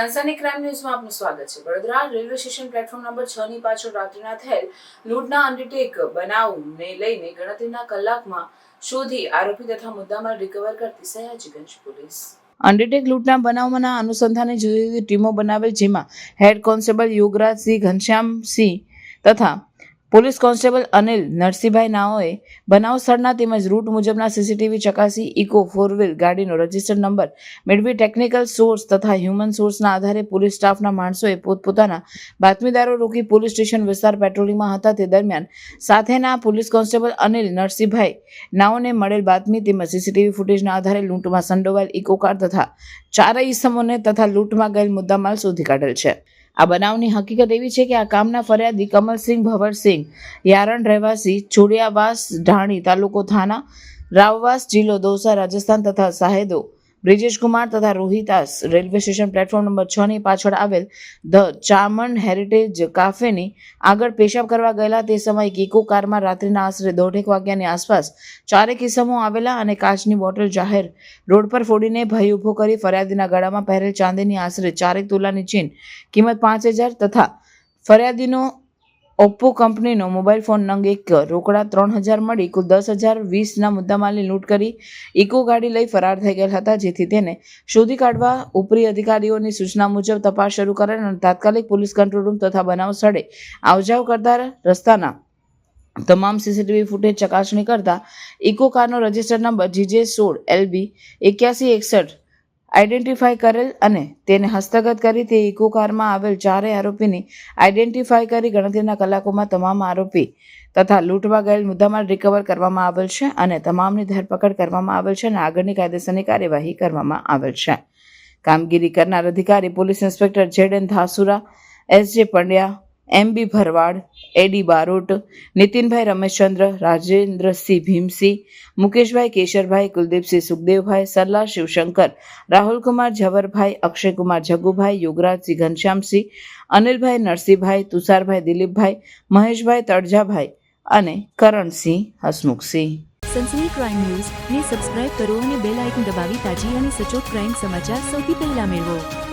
સનસની crime ન્યૂઝમાં આપનું સ્વાગત છે. Vadodara railway station platform number છ ની પાછળ રાત્રિના થયેલ લૂંટના અંડરટેક બનાવને લઈને ગણતરીના કલાકમાં શોધી આરોપી તથા મુદ્દામાલ રિકવર કરતી સયાજીગંજ પોલીસ. અંડરટેક લૂંટના બનાવના અનુસંધાને જુદી જુદી ટીમો બનાવેલ, જેમાં હેડ કોન્સ્ટેબલ યોગરાજસિંહ ઘનશ્યામસિંહ તથા પોલીસ કોન્સ્ટેબલ અનિલ નરસિંહભાઈ નાઓએ બનાવ સ્થળના તેમજ રૂટ મુજબના સીસીટીવી ચકાસી ઇકો ફોર વ્હીલ ગાડીનો રજિસ્ટર્ડ નંબર મેળવી ટેકનિકલ સોર્સ તથા હ્યુમન સોર્સના આધારે પોલીસ સ્ટાફના માણસોએ પોતપોતાના બાતમીદારો રોકી પોલીસ સ્ટેશન વિસ્તાર પેટ્રોલિંગમાં હતા. તે દરમિયાન સાથેના પોલીસ કોન્સ્ટેબલ અનિલ નરસિંહભાઈ નાઓને મળેલ બાતમી તેમજ સીસીટીવી ફૂટેજના આધારે લૂંટમાં સંડોવાયેલ ઇકો કાર તથા ચારેય ઇસમોને તથા લૂંટમાં ગયેલ મુદ્દામાલ શોધી કાઢેલ છે. આ બનાવની હકીકત એવી છે કે આ કામના ફરિયાદી કમલસિંહ ભવરસિંહ, યારણ રહેવાસી છોડિયાવાસ ઢાણી તાલુકો થાના, રાવવાસ જિલ્લો દોસા રાજસ્થાન તથા સાહેદો બ્રિજેશ કુમાર તથા Rohitas railway station platform number છ ની પાછળ આવેલ ધ ચામન હેરિટેજ કાફેની આગળ પેશાબ કરવા ગયેલા તે સમયે કીકો કારમાં રાત્રિના આશરે દોઢેક વાગ્યાની આસપાસ ચારેક કિસ્સામો આવેલા અને કાચની બોટલ જાહેર રોડ પર ફોડીને ભય ઊભો કરી ફરિયાદીના ગળામાં પહેરેલ ચાંદીની આશરે ચારેક તોલાની ચીન કિંમત પાંચ હજાર તથા ફરિયાદીનો ઓપ્પો કંપનીનો મોબાઈલ ફોન નંગ એક રોકડા ત્રણ હજાર મળી, કુલ દસ હજાર વીસના મુદ્દામાલની લૂંટ કરી. ઇકો ગાડી લઈ ફરાર થઈ ગયેલ હતા, જેથી તેને શોધી કાઢવા ઉપરી અધિકારીઓની સૂચના મુજબ તપાસ શરૂ કરેલ અને તાત્કાલિક પોલીસ કંટ્રોલ રૂમ તથા બનાવ સ્થળે આવજાવ કરતા રસ્તાના તમામ સીસીટીવી ફૂટેજ ચકાસણી કરતા ઇકો કારનો રજિસ્ટર નંબર જીજે સોળ એલબી એક્યાસી એકસઠ આઈડેન્ટિફાઈ કરેલ અને તેને હસ્તગત કરી તે ઇકો કારમાં આવેલ ચારેય આરોપીની આઈડેન્ટિફાઈ કરી ગણતરીના કલાકોમાં તમામ આરોપી તથા લૂંટવા ગયેલ મુદ્દામાલ રિકવર કરવામાં આવેલ છે અને તમામની ધરપકડ કરવામાં આવેલ છે અને આગળની કાયદેસરની કાર્યવાહી કરવામાં આવેલ છે. કામગીરી કરનાર અધિકારી, police inspector Z N Dhasura, S J Pandya M બી ભરવાડ એડી બારોટ, નીતિનભાઈ રમેશચંદ્ર, રાજેન્દ્રસિંહ ભીમસિંહ, મુકેશભાઈ કેશરભાઈ, કુલદીપસિંહ સુખદેવભાઈ સરલા શિવશંકર, રાહુલકુમાર ઝવરભાઈ, અક્ષયકુમાર જગુભાઈ યુગરાજસિંહ ઘનશ્યામસિંહ, અનિલભાઈ નરસિંહભાઈ, તુષારભાઈ દિલીપભાઈ, મહેશભાઈ તળજાભાઈ અને કરણસિંહ હસમુખસિંહ. સનસની ક્રાઇમ ન્યૂઝ ને સબસ્ક્રાઇબ કરો અને બેલ આઇકન દબાવી તાજી અને સચોટ ક્રાઇમ સમાચાર સૌથી પહેલા મેળવો.